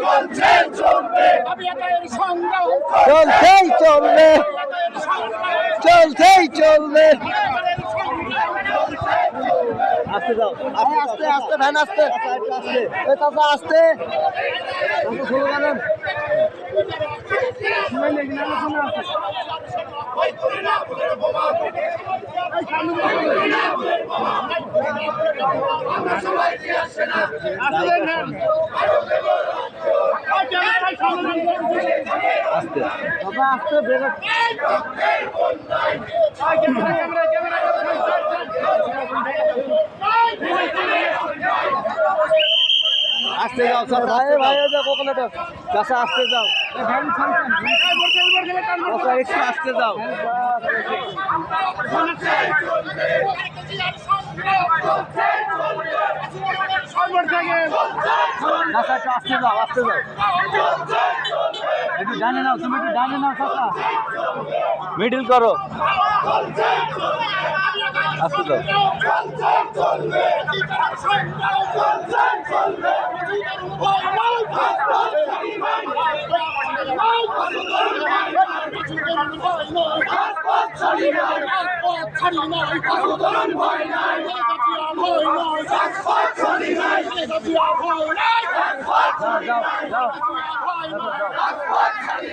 চলছে চলবে। চলছেই চলবে। চলছেই চলবে আস্তে যাও আস্তে আস্তে ভ্যান আস্তে। আস্তে এ চাচা আস্তে। শুরু করেন আস্তে আস্তে বেরো আস্তে যাও স্যার ভাই ভাই ওই যে কোকোনাট চাচা আস্তে যাও আস্তে যাও আস্তে যাও আস্তে যাও। একটু ডানে নাও, তুমি একটু ডানে নাও, চাচা। মিডিল করো। আস্তে ছাড়ি ছাড়ি নাই ভয় নাই ভয় নাই ছাড়ি নাই ভয় নাই যাও যাও যাও নাই